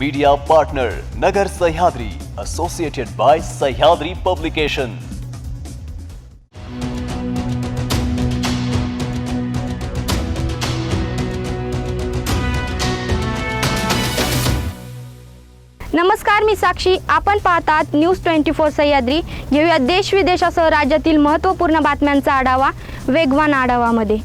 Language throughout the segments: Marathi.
Media partner Nagar Sahyadri associated by Sahyadri publication नमस्कार मी साक्षी. आपण पाहतात न्यूज ट्वेंटी फोर सह्याद्री. घेऊया देश विदेशासह राज्यातील महत्त्वपूर्ण बातम्यांचा आढावा वेगवान आढावामध्ये.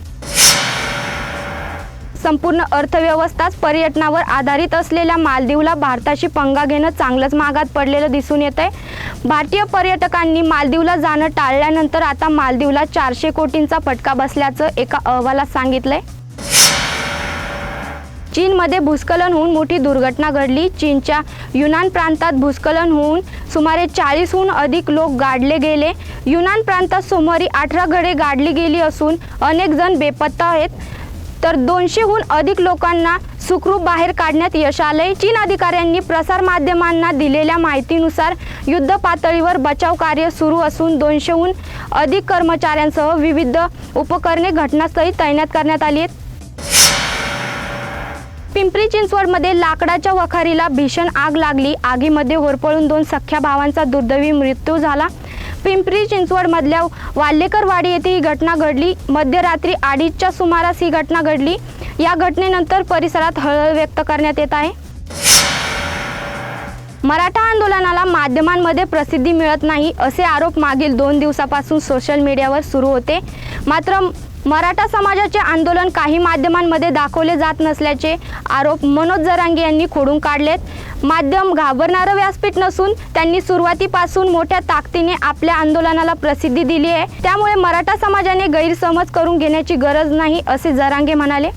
संपूर्ण अर्थव्यवस्थाच पर्यटनावर आधारित असलेल्या मालदीवला भारताशी पंगा घेणं चांगलंच मागात पडलेलं दिसून येत आहे भारतीय पर्यटकांनी मालदीवला जाणं टाळल्यानंतर आता मालदीवला चारशे कोटींचा फटका बसल्याचं एका अहवालात सांगितलंय. चीनमध्ये भूस्खलन होऊन मोठी दुर्घटना घडली. चीनच्या युनान प्रांतात भूस्खलन होऊन सुमारे चाळीसहून अधिक लोक गाडले गेले. युनान प्रांतात सोमवारी अठरा घरे गाडली गेली असून अनेक जण बेपत्ता आहेत. तर दोनशेहून अधिक लोकांना सुखरूप बाहेर काढण्यात यश आलंय. चीन अधिकाऱ्यांनी प्रसारमाध्यमांना दिलेल्या माहितीनुसार युद्ध पातळीवर बचाव कार्य सुरू असून दोनशेहून अधिक कर्मचाऱ्यांसह विविध उपकरणे घटनास्थळी तैनात करण्यात आली आहेत. पिंपरी चिंचवडमध्ये लाकडाच्या वखारीला भीषण आग लागली. आगीमध्ये होरपळून दोन सख्या भावांचा दुर्दैवी मृत्यू झाला. पिंपरी चिंचवडमधल्या वाल्लेकरवाडी येथे ही घटना घडली. मध्यरात्री अडीचच्या सुमारास ही घटना घडली. या घटनेनंतर परिसरात हळहळ व्यक्त करण्यात येत आहे. मराठा आंदोलनाला माध्यमांमध्ये प्रसिद्धी मिळत नाही असे आरोप मागील दोन दिवसापासून सोशल मीडियावर सुरू होते. मात्र मराठा समाजाचे आंदोलन काही माध्यमांमध्ये दाखवले जात नसल्याचे आरोप मनोज जरांगे यांनी खोडून काढलेत. माध्यम घाबरणारं व्यासपीठ नसून त्यांनी सुरुवातीपासून मोठ्या ताकदीने आपल्या आंदोलनाला प्रसिद्धी दिली आहे. त्यामुळे मराठा समाजाने गैरसमज करून घेण्याची गरज नाही असे जरांगे म्हणाले.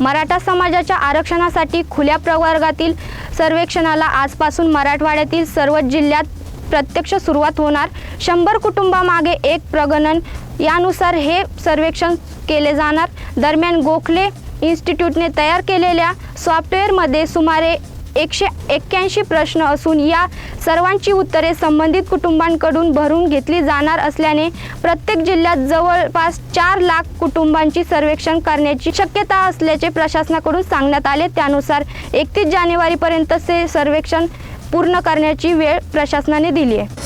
मराठा समाजाच्या आरक्षणासाठी खुल्या प्रवर्गातील सर्वेक्षणाला आजपासून मराठवाड्यातील सर्व जिल्ह्यात प्रत्यक्ष सुरुवात होणार. शंभर कुटुंबामागे एक प्रगणन. यानुसार हे सर्वेक्षण केले जाणार. दरम्यान गोखले इन्स्टिट्यूटने तयार केलेल्या सॉफ्टवेअरमध्ये सुमारे एकशे एक्क्याऐंशी प्रश्न असून या सर्वांची उत्तरे संबंधित कुटुंबांकडून भरून घेतली जाणार असल्याने प्रत्येक जिल्ह्यात जवळपास चार लाख कुटुंबांची सर्वेक्षण करण्याची शक्यता असल्याचे प्रशासनाकडून सांगण्यात आले. त्यानुसार एकतीस जानेवारीपर्यंतचे सर्वेक्षण पूर्ण करण्याची वेळ प्रशासनाने दिली आहे.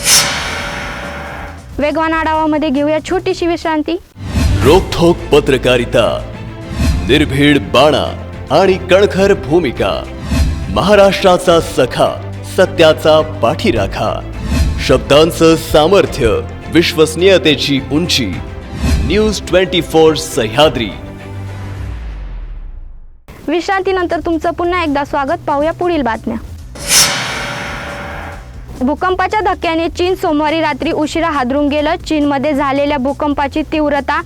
वेगवान आढावामध्ये घेऊया छोटीशी विश्रांती. रोखोक पत्रकारिता निर्भीड बाणा आणि कणखर भूमिका महाराष्ट्राचा सखा सत्याचा पाठीराखा शब्दांचं सामर्थ्य विश्वसनीयतेची उंची न्यूज ट्वेंटी फोर सह्याद्री. विश्रांतीनंतर तुमचं पुन्हा एकदा स्वागत. पाहूया पुढील बातम्या. भूकंपाच्या धक्क्याने चीन सोमवारी रात्री उशिरा हादरून गेलं. चीनमध्ये झालेल्या भूकंपाची तीव्रता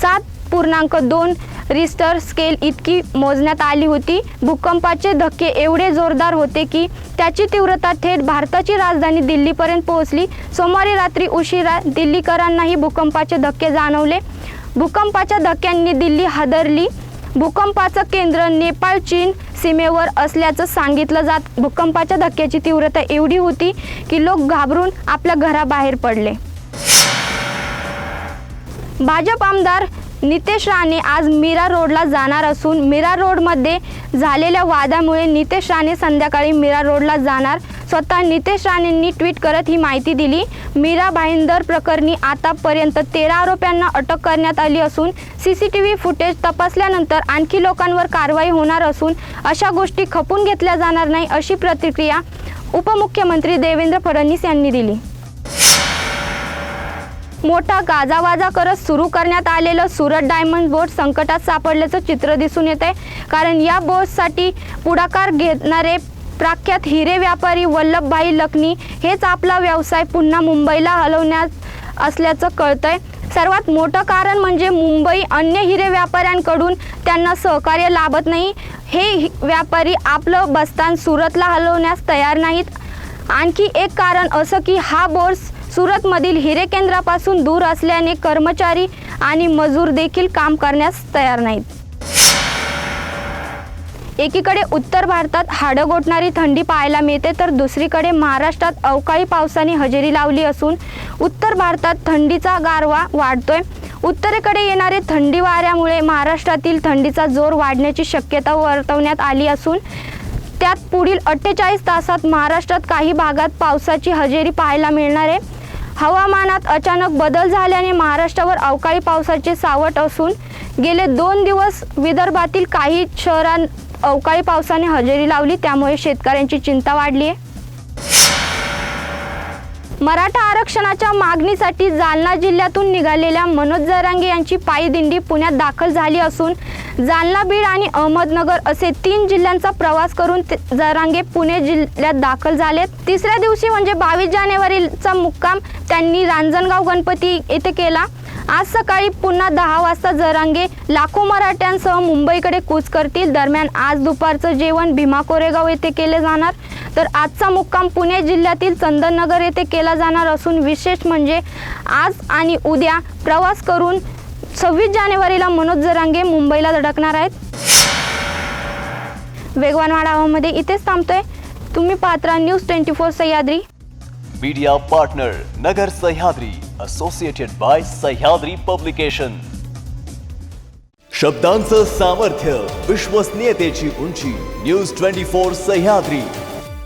सात पूर्णांक दोन रिस्टर स्केल इतकी मोजण्यात आली होती. भूकंपाचे धक्के एवढे जोरदार होते की त्याची तीव्रता थेट भारताची राजधानी दिल्लीपर्यंत पोहोचली. सोमवारी रात्री उशिरा दिल्लीकरांनाही भूकंपाचे धक्के जाणवले. भूकंपाच्या धक्क्यांनी दिल्ली हादरली. भूकंपाचं केंद्र नेपाळ चीन सीमेवर असल्याचं सांगितलं जात. भूकंपाच्या धक्क्याची तीव्रता एवढी होती की लोक घाबरून आपल्या घराबाहेर पडले. भाजप आमदार नितेश राणे आज मीरा रोडला जाणार असून मीरा रोडमध्ये झालेल्या वादामुळे नितेश राणे संध्याकाळी मीरा रोडला जाणार. स्वतः नितेश राणेंनी ट्विट करत ही माहिती दिली. मीरा भाईंदर प्रकरणी आतापर्यंत तेरा आरोप्यांना अटक करण्यात आली असून C C T V footage तपासल्यानंतर आणखी लोकांवर कारवाई होणार असून अशा गोष्टी खपून घेतल्या जाणार नाही अशी प्रतिक्रिया उपमुख्यमंत्री देवेंद्र फडणवीस यांनी दिली. मोठा गाजावाजा करत सुरू करण्यात आलेलं सुरत डायमंड बोट संकटात सापडल्याचं चित्र दिसून येत आहे कारण या बोटसाठी पुढाकार घेणारे प्रख्यात हिरे व्यापारी वल्लभभाई लखनी हेच आपला व्यवसाय पुन्हा मुंबईला हलवण्यात असल्याचं कळतंय. सर्वात मोठं कारण म्हणजे मुंबई अन्य हिरे व्यापाऱ्यांकडून त्यांना सहकार्य लाभत नाही. हे हि- व्यापारी आपलं बस्तान सुरतला हलवण्यास तयार नाहीत. आणखी एक कारण असं की हा बोर्स सुरतमधील हिरे केंद्रापासून दूर असल्याने कर्मचारी आणि मजूर देखील काम करण्यास तयार नाहीत. एकीकडे उत्तर भारतात हाडं गोठणारी थंडी पाहायला मिळते तर दुसरीकडे महाराष्ट्रात अवकाळी पावसाने हजेरी लावली असून उत्तर भारतात थंडीचा गारवा वाढतोय. उत्तरेकडे येणारे थंडी वाऱ्यामुळे महाराष्ट्रातील थंडीचा जोर वाढण्याची शक्यता वर्तवण्यात आली असून त्यात पुढील अठ्ठेचाळीस तासात महाराष्ट्रात काही भागात पावसाची हजेरी पाहायला मिळणार आहे. हवामानात अचानक बदल झाल्याने महाराष्ट्रावर अवकाळी पावसाचे सावट असून गेले दोन दिवस विदर्भातील काही शहरां अवकाळी पावसाने हजेरी लावली. त्यामुळे शेतकऱ्यांची चिंता वाढली आहे. मराठा आरक्षणाच्या मागणीसाठी जालना जिल्ह्यातून निघालेल्या मनोज जरांगे यांची पायी दिंडी पुण्यात दाखल झाली असून जालना बीड आणि अहमदनगर असे तीन जिल्ह्यांचा प्रवास करून ते- जरांगे पुणे जिल्ह्यात दाखल झाले. तिसऱ्या दिवशी म्हणजे बावीस जानेवारीचा मुक्काम त्यांनी रांजणगाव गणपती येथे केला. आज सकाळी पुन्हा दहा वाजता जरांगे लाखो मराठ्यांसह मुंबईकडे कूच करतील. दरम्यान आज दुपारचं जेवण भीमा कोरेगाव येथे केले जाणार. तर आजचा मुक्काम पुणे जिल्ह्यातील चंदननगर येथे केला जाणार असून विशेष म्हणजे आज आणि उद्या प्रवास करून सव्वीस जानेवारीला मनोज जरांगे मुंबईला धडकणार आहेत. वेगवान वाढावामध्ये इथेच थांबतोय. तुम्ही Patra news twenty four Sahyadri. Media partner Nagar Sahyadri associated by Sahyadri publication शब्दांचं सामर्थ्य विश्वसनीयतेची उंची न्यूज ट्वेंटी फोर सह्याद्री.